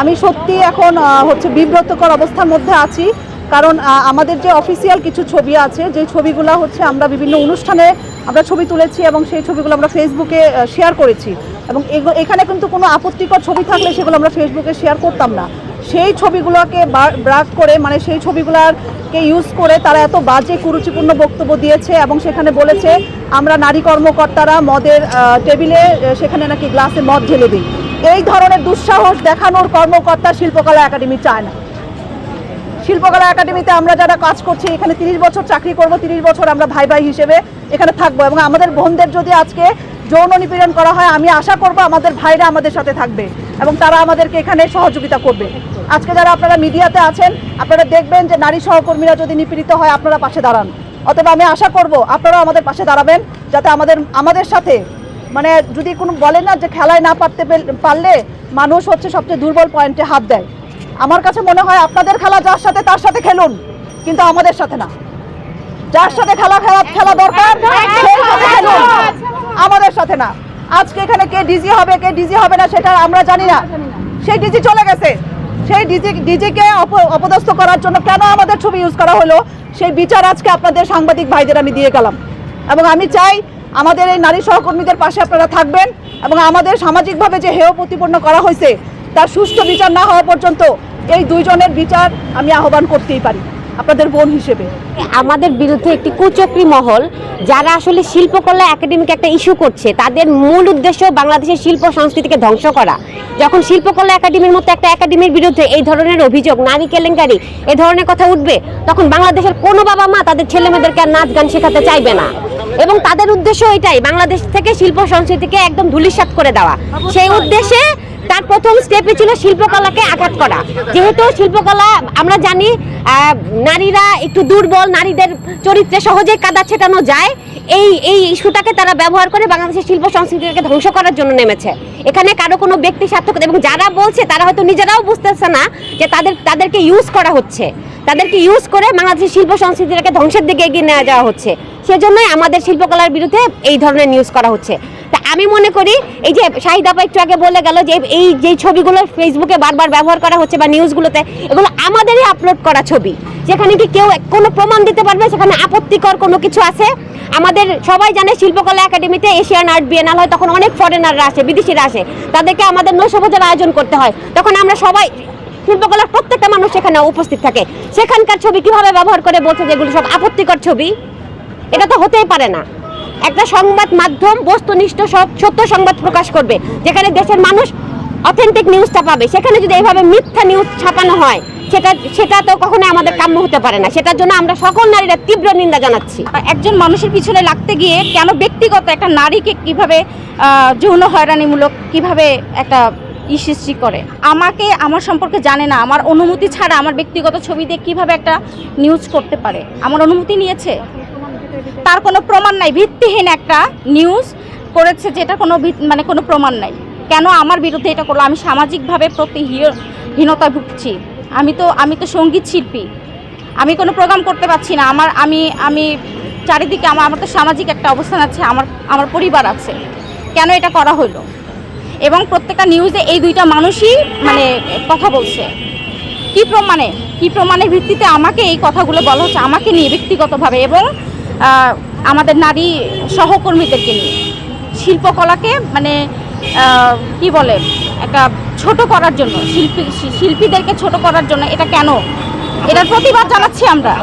আমি সত্যি এখন হচ্ছে বিব্রতকর অবস্থার মধ্যে আছি। কারণ আমাদের যে অফিসিয়াল কিছু ছবি আছে যে ছবিগুলো হচ্ছে আমরা বিভিন্ন অনুষ্ঠানে আমরা ছবি তুলেছি এবং সেই ছবিগুলো আমরা ফেসবুকে শেয়ার করেছি। এবং এখানে কিন্তু কোনো আপত্তিকর ছবি থাকলে সেগুলো আমরা ফেসবুকে শেয়ার করতাম না। সেই ছবিগুলোকে ব্রাক করে মানে সেই ছবিগুলোকে ইউজ করে তারা এত বাজে, কুরুচিপূর্ণ বক্তব্য দিয়েছে এবং সেখানে বলেছে, আমরা নারী কর্মকর্তারা মদের টেবিলে সেখানে নাকি গ্লাসে মদ ঢেলে দিই। এই ধরনের দুঃসাহস দেখানোর কর্মকর্তা শিল্পকলা একাডেমি চায় না। শিল্পকলা একাডেমিতে আমরা যারা কাজ করছি, এখানে তিরিশ বছর চাকরি করব, তিরিশ বছর আমরা ভাই ভাই হিসেবে এখানে থাকব এবং আমাদের বোনদের যদি আজকে যৌন নিপীড়ন করা হয়, আমি আশা করব আমাদের ভাইরা আমাদের সাথে থাকবে এবং তারা আমাদেরকে এখানে সহযোগিতা করবে। আজকে যারা আপনারা মিডিয়াতে আছেন, আপনারা দেখবেন যে নারী সহকর্মীরা যদি নিপীড়িত হয়, আপনারা পাশে দাঁড়ান। অতএব আমি আশা করব আপনারাও আমাদের পাশে দাঁড়াবেন, যাতে আমাদের আমাদের সাথে মানে যদি কোনো বলে না যে খেলায় না পারতে পারলে মানুষ হচ্ছে সবচেয়ে দুর্বল পয়েন্টে হাত দেয়। আমার কাছে মনে হয় আপনাদের খেলা যার সাথে তার সাথে খেলুন, কিন্তু আমাদের সাথে না। যার সাথে খেলা খেলা খেলা দরকার আমাদের সাথে না। আজকে এখানে কে ডিজি হবে, কে ডিজি হবে না, সেটা আমরা জানি না। সেই ডিজি চলে গেছে। সেই ডিজি ডিজিকে অপদস্থ করার জন্য কেন আমাদের ছবি ইউজ করা হলো? সেই বিচার আজকে আপনাদের সাংবাদিক ভাইদের আমি দিয়ে গেলাম। এবং আমি চাই আমাদের এই নারী সহকর্মীদের পাশে আপনারা থাকবেন এবং আমাদের সামাজিকভাবে যে হেয় প্রতিপন্ন করা হয়েছে, তার সুষ্ঠু বিচার না হওয়া পর্যন্ত এই দুইজনের বিচার আমি আহ্বান করতেই পারি, আপনাদের বোন হিসেবে। আমাদের বিরুদ্ধে একটি কুচক্রী মহল, যারা আসলে শিল্পকলা একাডেমিকে একটা ইস্যু করছে, তাদের মূল উদ্দেশ্য বাংলাদেশের শিল্প সংস্কৃতিকে ধ্বংস করা। যখন শিল্পকলা একাডেমির মতো একটা একাডেমির বিরুদ্ধে এই ধরনের অভিযোগ, নারী কেলেঙ্কারি, এ ধরনের কথা উঠবে, তখন বাংলাদেশের কোনো বাবা মা তাদের ছেলেমেয়েদেরকে আর নাচ গান শেখাতে চাইবে না। এবং তাদের উদ্দেশ্য এটাই, বাংলাদেশ থেকে শিল্প সংস্কৃতিকে একদম ধুলিসাত করে দেওয়া। সেই উদ্দেশ্যে তার প্রথম স্টেপে ছিল শিল্পকলাকে আঘাত করা। যেহেতু শিল্পকলা, আমরা জানি নারীরা একটু দুর্বল, নারীদের চরিত্রে সহজেই কাদা ছেটানো যায়। এই এই ইস্যুটাকে তারা ব্যবহার করে বাংলাদেশের শিল্প সংস্কৃতিকে ধ্বংস করার জন্য নেমেছে। এখানে কারও কোনো ব্যক্তি স্বার্থকতা এবং যারা বলছে তারা হয়তো নিজেরাও বুঝতেছে না যে তাদের, তাদেরকে ইউজ করা হচ্ছে। তাদেরকে ইউজ করে বাংলাদেশের শিল্প সংস্কৃতিটাকে ধ্বংসের দিকে এগিয়ে নেওয়া যাওয়া হচ্ছে। সেজন্যই আমাদের শিল্পকলার বিরুদ্ধে এই ধরনের নিউজ করা হচ্ছে। তা আমি মনে করি, এই যে শাহিদ আপা একটু আগে বলে গেল যে এই, যে ছবিগুলো ফেসবুকে বারবার ব্যবহার করা হচ্ছে বা নিউজগুলোতে এগুলো আমাদেরই আপলোড করা ছবি। যেখানে কি কেউ কোনো প্রমাণ দিতে পারবে, সেখানে আপত্তিকর কোনো কিছু আছে? আমাদের সবাই জানে শিল্পকলা একাডেমিতে এশিয়ান আর্ট বিএনআল হয়, তখন অনেক ফরেনাররা আসে, বিদেশিরা আসে। তাদেরকে আমাদের নৈশভোজের আয়োজন করতে হয়। তখন আমরা সবাই শিল্পকলার প্রত্যেকটা মানুষ সেখানে উপস্থিত থাকে। সেখানকার ছবি কীভাবে ব্যবহার করে বলছে যেগুলো সব আপত্তিকর ছবি? এটা তো হতেই পারে না। একটা সংবাদ মাধ্যম বস্তুনিষ্ঠ সত্য সংবাদ প্রকাশ করবে, যেখানে দেশের মানুষ অথেন্টিক নিউজটা পাবে। সেখানে যদি এইভাবে মিথ্যা নিউজ ছাপানো হয় সেটা সেটা তো কখনোই আমাদের কাম্য হতে পারে না। সেটার জন্য আমরা সকল নারীরা তীব্র নিন্দা জানাচ্ছি। একজন মানুষের পিছনে লাগতে গিয়ে কেন ব্যক্তিগত একটা নারীকে কীভাবে যৌন হয়রানিমূলক কীভাবে একটা ই সৃষ্টি করে? আমাকে আমার সম্পর্কে জানে না। আমার অনুমতি ছাড়া আমার ব্যক্তিগত ছবি দিয়ে কীভাবে একটা নিউজ করতে পারে? আমার অনুমতি নিয়েছে? তার কোনো প্রমাণ নাই। ভিত্তিহীন একটা নিউজ করেছে যেটা কোনো মানে কোনো প্রমাণ নাই। কেন আমার বিরুদ্ধে এটা করল? আমি সামাজিকভাবে প্রতিহীনতায় ভুগছি। আমি তো আমি তো সংগীত শিল্পী। আমি কোনো প্রোগ্রাম করতে পারছি না। আমার, আমি আমি চারিদিকে আমার আমার তো সামাজিক একটা অবস্থান আছে, আমার আমার পরিবার আছে। কেন এটা করা হলো? এবং প্রত্যেকটা নিউজে এই দুইটা মানুষই মানে কথা বলছে। কি প্রমাণে? কি প্রমাণের ভিত্তিতে আমাকে এই কথাগুলো বলা হচ্ছে? আমাকে নিয়ে ব্যক্তিগতভাবে এবং আমাদের নারী সহকর্মীদেরকে নিয়ে। শিল্পকলাকে মানে কি বলে? একটা ছোট করার জন্য, শিল্পী শিল্পীদেরকে ছোট করার জন্য এটা কেন? এটার প্রতিবাদ জানাচ্ছি আমরা।